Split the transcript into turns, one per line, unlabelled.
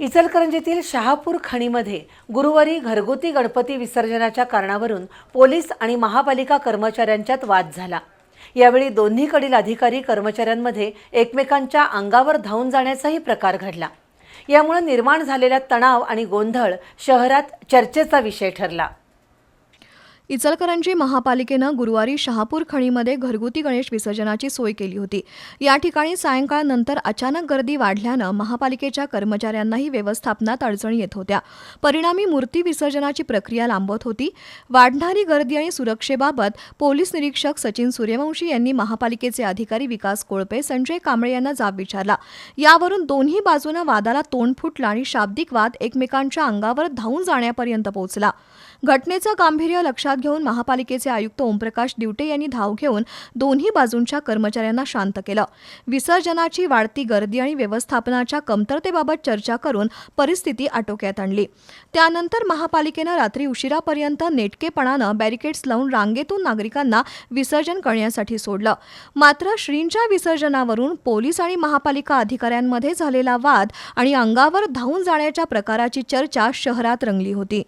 इचलकरंजीतील शहापूर खणीमध्ये गुरुवारी घरगुती गणपती विसर्जनाच्या कारणावरून पोलीस आणि महापालिका कर्मचाऱ्यांच्यात वाद झाला. यावेळी दोन्हीकडील अधिकारी कर्मचाऱ्यांमध्ये एकमेकांच्या अंगावर धावून जाण्याचाही प्रकार घडला. यामुळे निर्माण झालेला तणाव आणि गोंधळ शहरात चर्चेचा विषय ठरला.
इचलकरंजी महापालिकेनं गुरुवारी शहापूर खणीमध्ये घरगुती गणेश विसर्जनाची सोय केली होती. या ठिकाणी सायंकाळनंतर अचानक गर्दी वाढल्यानं महापालिकेच्या कर्मचाऱ्यांनाही व्यवस्थापनात अडचणी येत होत्या. परिणामी मूर्ती विसर्जनाची प्रक्रिया लांबत होती. वाढणारी गर्दी आणि सुरक्षेबाबत पोलीस निरीक्षक सचिन सूर्यवंशी यांनी महापालिकेचे अधिकारी विकास कोळपे संजय कांबळे यांना जाब विचारला. यावरून दोन्ही बाजूनं वादाला तोंड फुटलं आणि शाब्दिक वाद एकमेकांच्या अंगावर धावून जाण्यापर्यंत पोहोचला. घटनेचं गांभीर्य लक्षात घेऊन महापालिकेचे आयुक्त ओमप्रकाश दिवटे यांनी धाव घेऊन दोन्ही बाजूंच्या कर्मचाऱ्यांना शांत केलं. विसर्जनाची वाढती गर्दी आणि व्यवस्थापनाच्या कमतरतेबाबत चर्चा करून परिस्थिती आटोक्यात आणली. त्यानंतर महापालिकेनं रात्री उशिरापर्यंत नेटकेपणानं बॅरिकेड्स लावून रांगेतून नागरिकांना विसर्जन करण्यासाठी सोडलं. मात्र श्रींच्या विसर्जनावरून पोलीस आणि महापालिका अधिकाऱ्यांमध्ये झालेला वाद आणि अंगावर धावून जाण्याच्या प्रकाराची चर्चा शहरात रंगली होती.